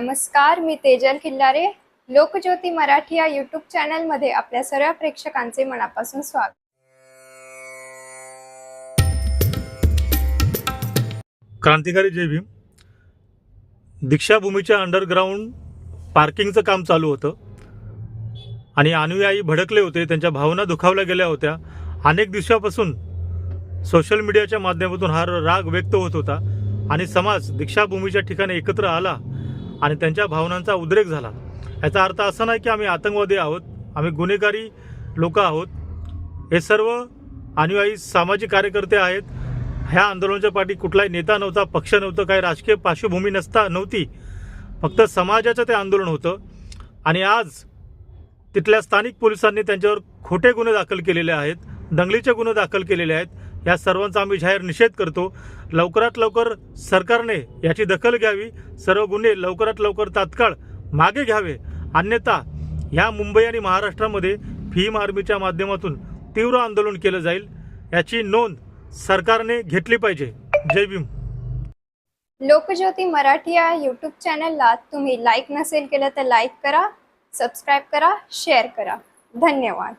नमस्कार मी तेजल खिल्लारे. लोकज्योती मराठी या यूट्यूब चॅनलमध्ये आपल्या सर्व प्रेक्षकांचे मनापासून स्वागत. क्रांतिकारी जय भीम. दीक्षाभूमीच्या अंडरग्राऊंड पार्किंगचं काम चालू होतं. आणि अनुयायी भडकले होते त्यांच्या भावना दुखावल्या गेल्या होत्या. अनेक दिवसापासून सोशल मीडियाच्या माध्यमातून हा राग व्यक्त होत होता. आणि समाज दीक्षाभूमीच्या ठिकाणी एकत्र आला. आणि त्यांच्या भावनांचा उद्रेक झाला. याचा अर्थ असा नाही की आम्ही आतंकवादी आहोत आम्ही गुन्हेगारी लोक आहोत. हे सर्व अनुयायी सामाजिक कार्यकर्ते आहेत. ह्या आंदोलनाच्या पाठी कुठलाही नेता नव्हता पक्ष नव्हतं काही राजकीय पार्श्वभूमी नसता नव्हती. फक्त समाजाचं ते आंदोलन होतं. आणि आज तिथल्या स्थानिक पोलिसांनी त्यांच्यावर खोटे गुन्हे दाखल केलेले आहेत दंगलीचे गुन्हे दाखल केलेले आहेत. या सर्वांचा आम्ही जाहीर निषेध करतो. लवकरात लवकर सरकारने याची दखल घ्यावी. सर्व गुन्हे लवकरात लवकर तात्काळ मागे घ्यावे. अन्यथा ह्या मुंबई आणि महाराष्ट्रामध्ये भीम आर्मीच्या माध्यमातून तीव्र आंदोलन केलं जाईल. याची नोंद सरकारने घेतली पाहिजे. जय भीम. लोकज्योती मराठी या यूट्यूब चॅनलला तुम्ही लाईक नसेल केलं तर लाईक करा सबस्क्राईब करा शेअर करा. धन्यवाद.